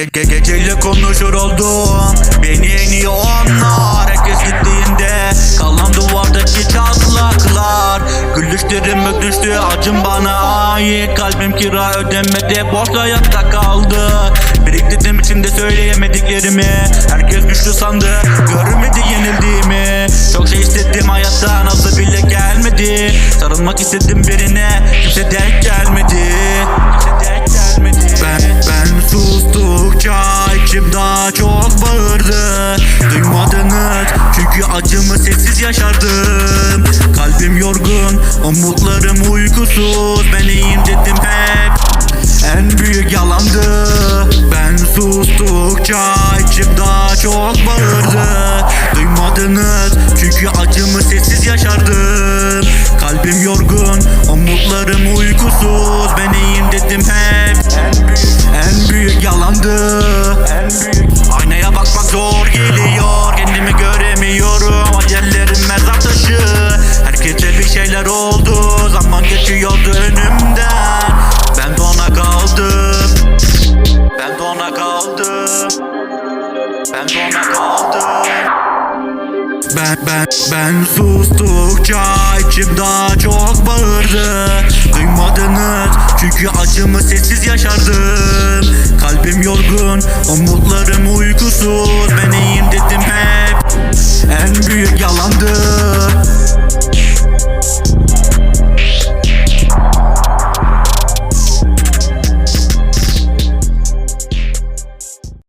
Ge ge geceyle konuşur oldum Beni en iyi onlar. Herkes gittiğinde Kalan duvardaki çatlaklar. Gülüşlerim ödüştü acım bana ait. Kalbim kira ödemedi borç hayatta kaldı. Biriktirdim içinde söyleyemediklerimi. Herkes güçlü sandı Görmedi yenildiğimi. Çok şey istedim hayatta nasıl bile gelmedi. Sarılmak istedim birine Kimse denk gelmedi içim daha çok bağırdı. Duymadınız çünkü acımı sessiz yaşardım. Kalbim yorgun umutlarım uykusuz. Ben iyiyim dedim hep. En büyük yalandı. Ben sustukça içim daha çok bağırdı. Duymadınız çünkü acımı sessiz yaşardım. Kalbim yorgun umutlarım uykusuz. Ben iyiyim dedim hep. En büyük, en büyük yalandı Ben de ona kaldım ben ben ben sustukça içim daha çok bağırdı. Duymadınız çünkü acımı sessiz yaşardım. Kalbim yorgun umutlarım uykusuz. Ben